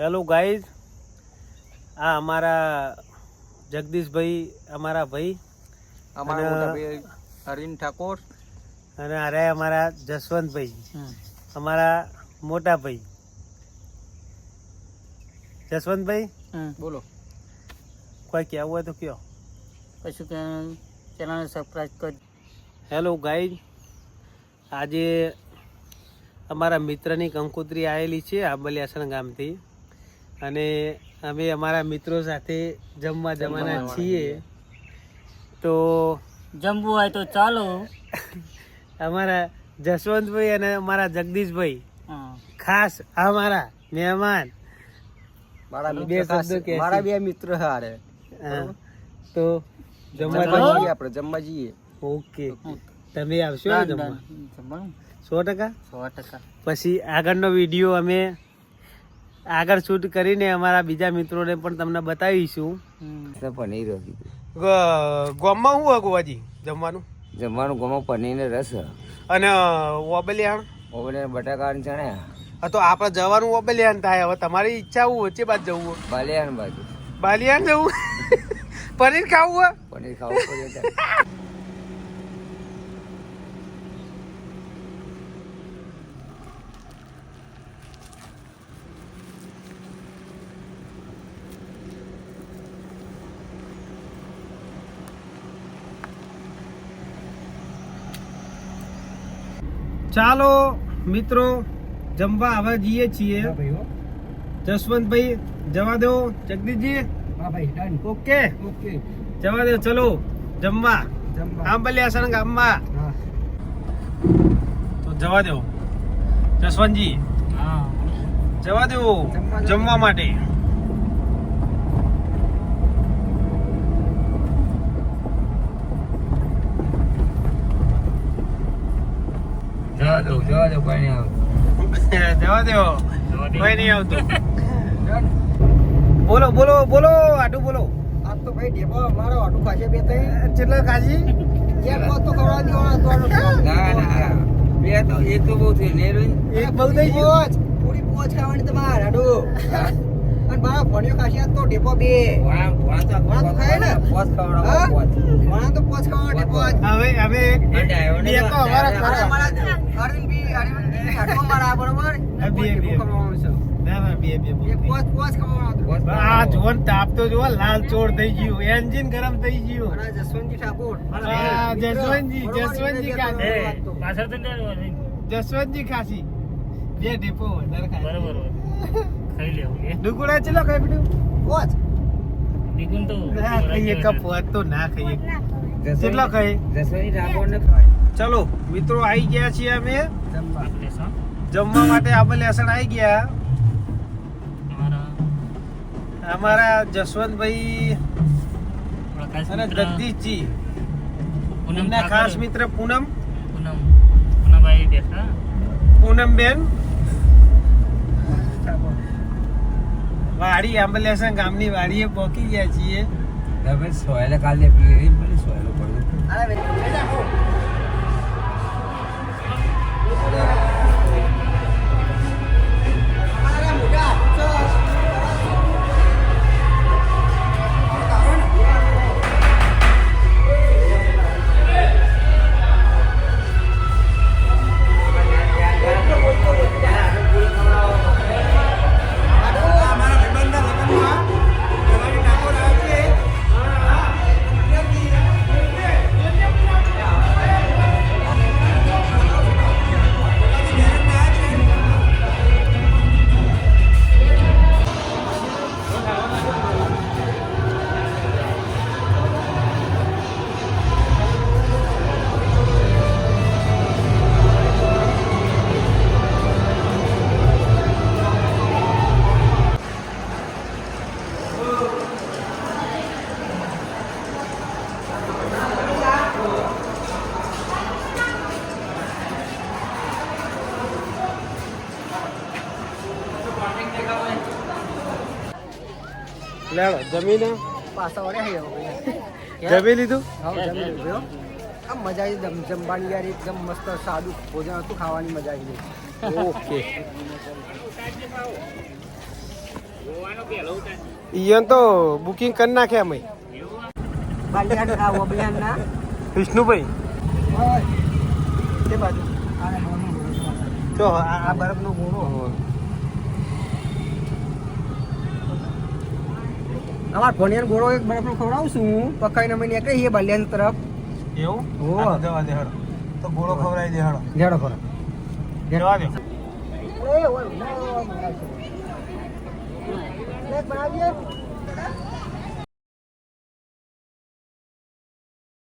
Hello guys આ અમારા જગદીશભાઈ અમારા ભાઈ અરવિંદ ઠાકોર. અને અરે અમારા જસવંતભાઈ. અમારા મોટા ભાઈ. જસવંતભાઈ બોલો. કોઈ કહેવું હોય તો કયો. કશું કે ચેનલને સબસ્ક્રાઈબ કર. હેલો ગાઈઝ આજે અમારા મિત્રની કંકોત્રી આવેલી છે આંબલિયાસણ ગામથી. અને અમે અમારા મિત્રો સાથે જમવા જવાના છીએ. તો જમવું હોય તો ચાલો. અમારા જસવંતભાઈ અને અમારા જગદીશભાઈ. ખાસ અમારા મહેમાન. મારા બે શબ્દો કહે મારા બે મિત્ર હારે. હા. તો જમવા? જઈએ? આપણે જમવા જઈએ. ઓકે. તમે આવશો જમવા? સો ટકા? સો ટકા. પછી આગળનો વીડિયો અમે આગળ શૂટ કરીને અમારા બીજા મિત્રોને પણ તમને બતાવીશું. પનીર ગોમમાં શું અગવાજી જમવાનું? જમવાનું ગોમાં પનીર ને રસ. અને ઓબલિયાણ ઓબલિયાણ બટાકા ચણે ચણ્યા. તો આપણે જવાનું ઓબલિયાણ થાય. હવે તમારી ઈચ્છા હું વચ્ચે બાદ જવું હોય. બાલિયાણ બાજુ. બાલિયાણ જવું? પનીર ખાવું હોય? પનીર ખાવું ચાલો મિત્રો જમવા હવે જઈએ છીએ. જસવંતભાઈ જવા દો. જગદીશજી? ઓકે. જવા દો ચલો જમવા. આંબલિયાસણ ગામમાં. તો જવા દો. જસવંતજી? હા. જવા દો. જમવા માટે. જવા દો કોઈ નહીં આવતું. જવા દો કોઈ નહીં આવતું. બોલો બોલો બોલો આટું બોલો. આ તો ભાઈ ઢેબો મારો આટું ખાશે બે તઈ. કેટલા કાજી? એક પોત તો દેવાનો તો ના ના. બે તો એક તો બહુ થઈ ને? એક બહુ થઈ ગયો. પૂરી પોચ ખાવાની તમારે આડું અને મારા ભણ્યો ખાશે તો ઢેપો બે. ભણા તો ખાય ને? પોચ ખવડાવો પોચ. ભણા તો પોચ ખવડાવો ઢેબો હવે હવે બે તો અમારા ખરા. અરવિંદ લાલ ચોર થઈ ગયું એન્જિન ગરમ થઈ ગયું જસવંતજી ઠાકોર ખાસી બે ઢેપો બરોબર ખાઈ લેવું એ. ચલો ખાઈ પડ્યું પોચ નિકુંજ તો ના ખાઈએ કપ તો ના ખાઈએ. કેટલો ખાઈ જસવંતજી ઠાકોર ને ચલો મિત્રો આવી ગયા છીએ અમે. જમવા. આપણે માટે આબલ લેસણ આવી ગયા. અમારા અમારા જસવંતભાઈ અને જગદીશજી. પૂનમ એમના ખાસ મિત્ર પૂનમ. પૂનમ. પૂનમભાઈ પૂનમ બેન વાડી આંબલિયાસણ ગામની વાડીએ પહોંચી ગયા છીએ. તમે સોયલે કાલે પીરી પણ સોયલો પડ્યો લેડો જમીને પાસા વળે હે જમી લીધું હા જમી લીધું આમ મજા આવી જમ જમવાની યાર એકદમ મસ્ત સાદું ભોજન હતું ખાવાની મજા આવી ગઈ ઓકે ઈયન તો બુકિંગ કરી નાખે અમે વિષ્ણુભાઈ તે બાજુ આ બરફનો ગોળો અમાર ફોનિયન ગોળો એક બરફનો ખવડાવું છું હું. પકાઈને અમે નીકળી છીએ બાલિયાન તરફ. એવું? હોવે. જવા દે હળો તો ગોળો ખવડાવી દે હળો જેડો ખરો જવા દે. એ ઓય બનાવીએ.